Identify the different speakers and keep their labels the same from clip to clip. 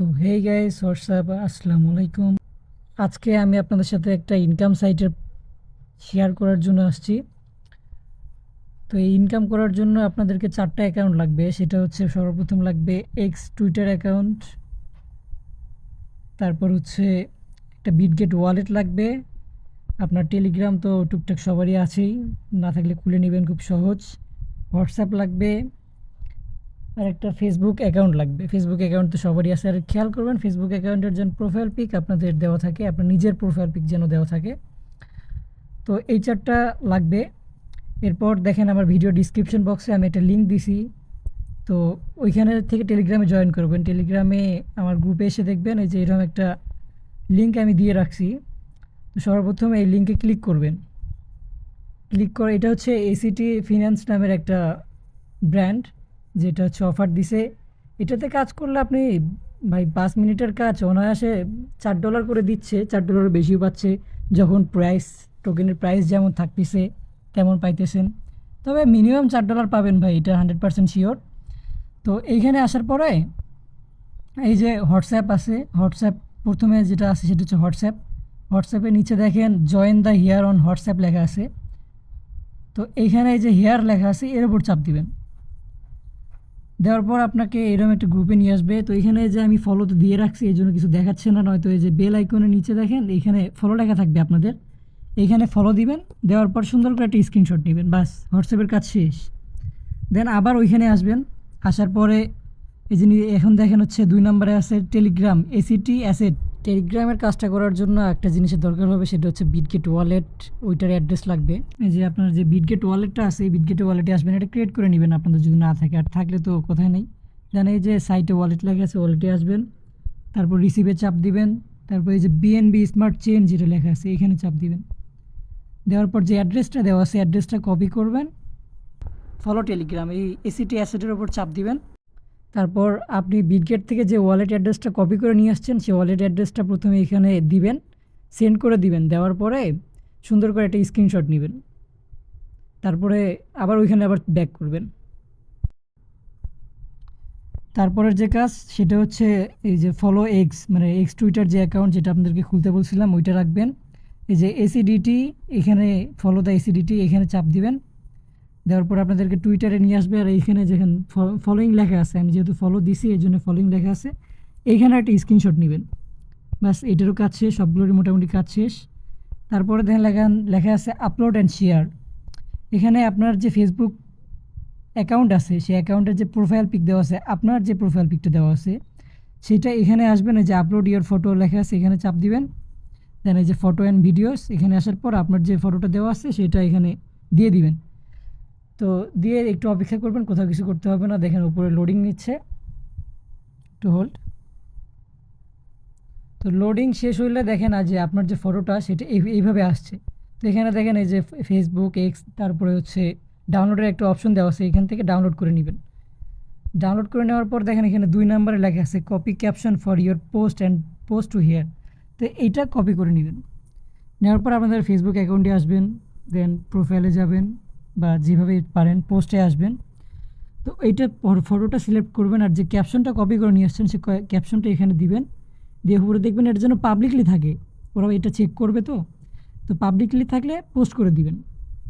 Speaker 1: তো hey guys WhatsApp আসসালামু আলাইকুম আজকে আমি আপনাদের সাথে একটা ইনকাম সাইটের শেয়ার করার জন্য আসছি। তো, এই ইনকাম করার জন্য আপনাদেরকে চারটা অ্যাকাউন্ট লাগবে। সেটা হচ্ছে সর্বপ্রথম লাগবে এক্স টুইটার অ্যাকাউন্ট তারপর হচ্ছে একটা বিটগেট ওয়ালেট লাগবে। আপনার টেলিগ্রাম তো টুকটাক সবারই আছেই, না থাকলে খুলে নেবেন খুব সহজ। হোয়াটসঅ্যাপ লাগবে। আর একটা ফেসবুক অ্যাকাউন্ট লাগবে। ফেসবুক অ্যাকাউন্ট তো সবারই আছে। আর খেয়াল করবেন ফেসবুক অ্যাকাউন্টের যেন প্রোফাইল পিক আপনাদের দেওয়া থাকে, আপনার নিজের প্রোফাইল পিক যেন দেওয়া থাকে। তো এই চারটা লাগবে। এরপর দেখেন আমার ভিডিও ডিসক্রিপশন বক্সে আমি একটা লিঙ্ক দিছি। তো ওইখানে থেকে টেলিগ্রামে জয়েন করবেন। টেলিগ্রামে আমার গ্রুপে এসে দেখবেন, এই যে এরকম একটা লিঙ্ক আমি দিয়ে রাখছি। তো সর্বপ্রথম এই লিঙ্কে ক্লিক করবেন। ক্লিক করে, এটা হচ্ছে এসিটি ফিনান্স নামের একটা ব্র্যান্ড যেটা হচ্ছে অফার দিছে, এটাতে কাজ করলে আপনি ভাই পাঁচ মিনিটের কাজ অনায়াসে চার ডলার করে দিচ্ছে, চার ডলারও বেশিও পাচ্ছে, যখন প্রাইস টোকেনের প্রাইস যেমন থাকতেছে, তেমন পাইতেছেন। তবে মিনিমাম চার ডলার পাবেন ভাই, এটা হান্ড্রেড পার্সেন্ট শিওর তো এইখানে আসার পরে, এই যে হোয়াটসঅ্যাপ আছে হোয়াটসঅ্যাপ প্রথমে যেটা আছে সেটা হচ্ছে হোয়াটসঅ্যাপ হোয়াটসঅ্যাপের নিচে দেখেন join the here on WhatsApp লেখা আছে। তো এইখানে এই যে হেয়ার লেখা আছে, এর উপর চাপ দিবেন। দেওয়ার পর আপনাকে এরকম একটা গ্রুপে নিয়ে আসবে। তো এখানে যে আমি ফলো তো দিয়ে রাখছি, এই জন্য কিছু দেখাচ্ছে না, নয়তো এই যে বেল আইকনের নিচে দেখেন, এখানে ফলো লেখা থাকবে আপনাদের। এখানে ফলো দিবেন, দেওয়ার পর সুন্দর করে একটা স্ক্রিনশট নেবেন, বাস, হোয়াটসঅ্যাপের কাজ শেষ। দেন আবার ওইখানে আসবেন, আসার পরে এই যে এখন দেখেন হচ্ছে দুই নম্বরে আছে টেলিগ্রাম এসিটি অ্যাসেট টেলিগ্রামের কাজটা করার জন্য একটা জিনিসের দরকার হবে, সেটা হচ্ছে বিটগেট ওয়ালেট ওইটার অ্যাড্রেস লাগবে। এই যে আপনার যে বিটগেট ওয়ালেটটা আছে, এই বিটগেট ওয়ালেটে আসবেন, এটা ক্রিয়েট করে নেবেন আপনাদের যদি না থাকে, আর থাকলে তো কোথায় নেই। দেন এই যে সাইটে ওয়ালেট লেখা আছে ওয়ালেটে আসবেন, তারপর রিসিভে চাপ দিবেন, তারপর এই যে বিএনবি স্মার্ট চেন যেটা লেখা আছে, এখানে চাপ দিবেন। দেওয়ার পর যে অ্যাড্রেসটা দেওয়া আছে অ্যাড্রেসটা কপি করবেন। ফলো টেলিগ্রাম এই এসিটি অ্যাসেটের ওপর চাপ দিবেন। তারপর আপনি বিটগেট থেকে যে ওয়ালেট অ্যাড্রেসটা কপি করে নিয়ে আসছেন, সেই ওয়ালেট অ্যাড্রেসটা প্রথমে এখানে দিবেন সেন্ড করে দিবেন, দেওয়ার পরে সুন্দর করে একটা স্ক্রিনশট নেবেন। তারপরে আবার ওইখানে আবার ব্যাক করবেন। তারপরের যে কাজ, সেটা হচ্ছে এই যে ফলো এক্স মানে এক্স টুইটার যে অ্যাকাউন্ট যেটা আপনাদেরকে খুলতে বলছিলাম, ওইটা রাখবেন। এই যে এসিডিটি এখানে ফলো দ্য এসিডিটি এখানে চাপ দিবেন। দেওয়ার পর আপনাদেরকে টুইটারে নিয়ে আসবে আর এইখানে যেখানে ফলোয়িং লেখা আছে, আমি যেহেতু ফলো দিছি, এই জন্য ফলোয়িং লেখা আছে। এইখানে একটা স্ক্রিনশট নেবেন। ব্যাস এটারও কাজ শেষ, সবগুলোরই মোটামুটি কাজ শেষ। তারপরে দেখেন লেখা লেখা আছে আপলোড অ্যান্ড শেয়ার এখানে আপনার যে ফেসবুক অ্যাকাউন্ট আছে, সেই অ্যাকাউন্টের যে প্রোফাইল পিক দেওয়া আছে, আপনার যে প্রোফাইল পিকটা দেওয়া আছে, সেটা এখানে আসবেন যে আপলোড ইয়ার ফটো লেখা আছে, এখানে চাপ দিবেন। দেন এই যে ফটো অ্যান্ড ভিডিওস এখানে আসার পর আপনার যে ফটোটা দেওয়া আছে, সেটা এখানে দিয়ে দিবেন। তো দিয়ে একটু অপেক্ষা করবেন, কোথাও কিছু করতে হবে না। দেখেন উপরে লোডিং নিচ্ছে। একটু হোল্ড তো লোডিং শেষ হইলে দেখেন যে আপনার যে ফটোটা সেটা এই- এইভাবে আসছে। তো এখানে দেখেন এই যে ফেসবুক এক্স তারপরে হচ্ছে ডাউনলোডের একটা অপশন দেওয়া আছে, এখান থেকে ডাউনলোড করে নেবেন। ডাউনলোড করে নেওয়ার পর দেখেন এখানে দুই নম্বরে লেখা আছে copy caption for your post and post to here তো এইটা কপি করে নেবেন। নেওয়ার পর আপনাদের ফেসবুক অ্যাকাউন্টে আসবেন দেন প্রোফাইলে যাবেন। বা যেভাবে পারেন পোস্টে আসবেন। তো এইটা ফটোটা সিলেক্ট করবেন আর যে ক্যাপশনটা কপি করে নিয়ে আসছেন, সে ক্যাপশনটা এখানে দিবেন। দিয়ে উপরে দেখবেন এটা যেন পাবলিকলি থাকে। ওরা এটা চেক করবে তো। তো পাবলিকলি থাকলে পোস্ট করে দিবেন।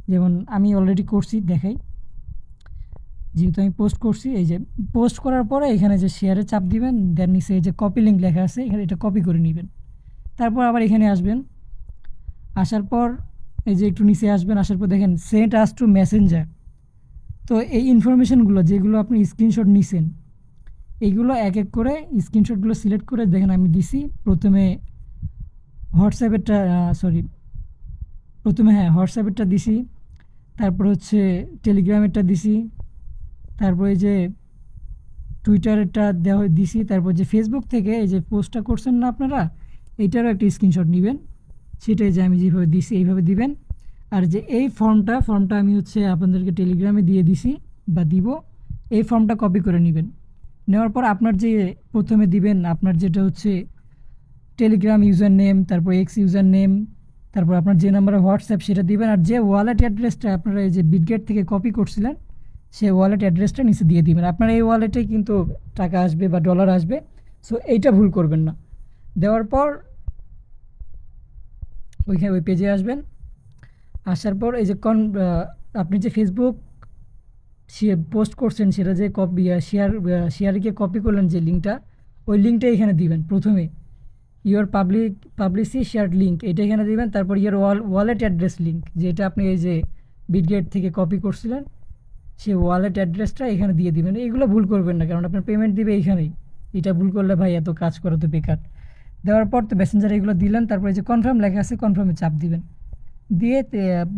Speaker 1: যেমন আমি অলরেডি করছি, দেখাই। যেহেতু আমি পোস্ট করছি, এই যে পোস্ট করার পরে এখানে যে শেয়ারে চাপ দিবেন দেন নিচে এই যে কপি লিঙ্ক লেখা আছে, এখানে এটা কপি করে নেবেন। তারপর আবার এখানে আসবেন। আসার পর এই যে একটু নিচে আসবেন, আসার পর দেখেন সেন্ট আস টু মেসেঞ্জার তো এই ইনফরমেশনগুলো যেগুলো আপনি স্ক্রিনশট নিছেন এইগুলো এক এক করে স্ক্রিনশটগুলো সিলেক্ট করে দেখেন, আমি দিছি। প্রথমে হোয়াটসঅ্যাপেরটা সরি প্রথমে হ্যাঁ হোয়াটসঅ্যাপেরটা দিছি। তারপর হচ্ছে টেলিগ্রামেরটা দিছি। তারপর এই যে টুইটারেরটা দেওয়া, দিছি। তারপর যে ফেসবুক থেকে এই যে পোস্টটা করছেন না আপনারা এইটারও একটা স্ক্রিনশট নেবেন। সেটাই যে আমি যেভাবে দিছি, এইভাবে দিবেন। আর যে এই ফর্মটা ফর্মটা আমি হচ্ছে আপনাদেরকে টেলিগ্রামে দিয়ে দিছি বা দিব, এই ফর্মটা কপি করে নেবেন। নেওয়ার পর আপনার যে প্রথমে দিবেন, আপনার যেটা হচ্ছে টেলিগ্রাম ইউজার নেম তারপর এক্স ইউজার নেম তারপর আপনার যে নাম্বারে হোয়াটসঅ্যাপ সেটা দিবেন, আর যে ওয়ালেট অ্যাড্রেসটা আপনারা এই যে বিটগেট থেকে কপি করছিলেন সেই ওয়ালেট অ্যাড্রেসটা নিচে দিয়ে দিবেন। আপনার এই ওয়ালেটে কিন্তু টাকা আসবে বা ডলার আসবে, সো এইটা ভুল করবেন না। দেওয়ার পর ওইখানে ওই পেজে আসবেন। আসার পর এই যে কন আপনি যে ফেসবুক পোস্ট করছেন সেটা যে কপি শেয়ার শেয়ারে গিয়ে কপি করলেন যে লিঙ্কটা ওই লিঙ্কটা এখানে দিবেন প্রথমে। Your public publicity share link এটা এখানে দিবেন, তারপর your wall wallet address link যেটা আপনি এই যে বিটগেট থেকে কপি করছিলেন সেই ওয়ালেট অ্যাড্রেসটা এখানে দিয়ে দিবেন। এইগুলো ভুল করবেন না, কারণ আপনার পেমেন্ট দিবে এইখানেই। এটা ভুল করলে ভাই এত কাজ করা তো বেকার। দেওয়ার পর তো মেসেঞ্জার এগুলো দিলেন, তারপরে যে কনফার্ম লেখা আছে কনফার্মে চাপ দিবেন। দিয়ে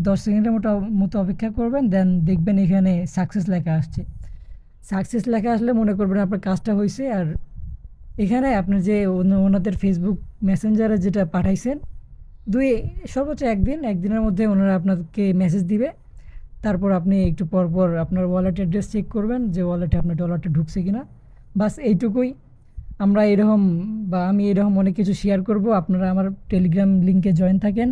Speaker 1: দশ সেকেন্ডের মতো মতো অপেক্ষা করবেন দেন দেখবেন এখানে সাকসেস লেখা আসছে। সাকসেস লেখা আসলে মনে করবেন আপনার কাজটা হয়েছে আর এখানে আপনি যে ওনাদের ফেসবুক মেসেঞ্জারে যেটা পাঠাইছেন, দুই, সর্বোচ্চ একদিন, একদিনের মধ্যে ওনারা আপনাকে মেসেজ দিবে। তারপর আপনি একটু পর পর আপনার ওয়ালেট অ্যাড্রেস চেক করবেন, যে ওয়ালেটে আপনার ডলারটা ঢুকছে কিনা। বাস এইটুকুই। আমরা এরকম বা আমি এরকম অনেক কিছু শেয়ার করব। আপনারা আমার টেলিগ্রাম লিঙ্কে জয়েন থাকেন।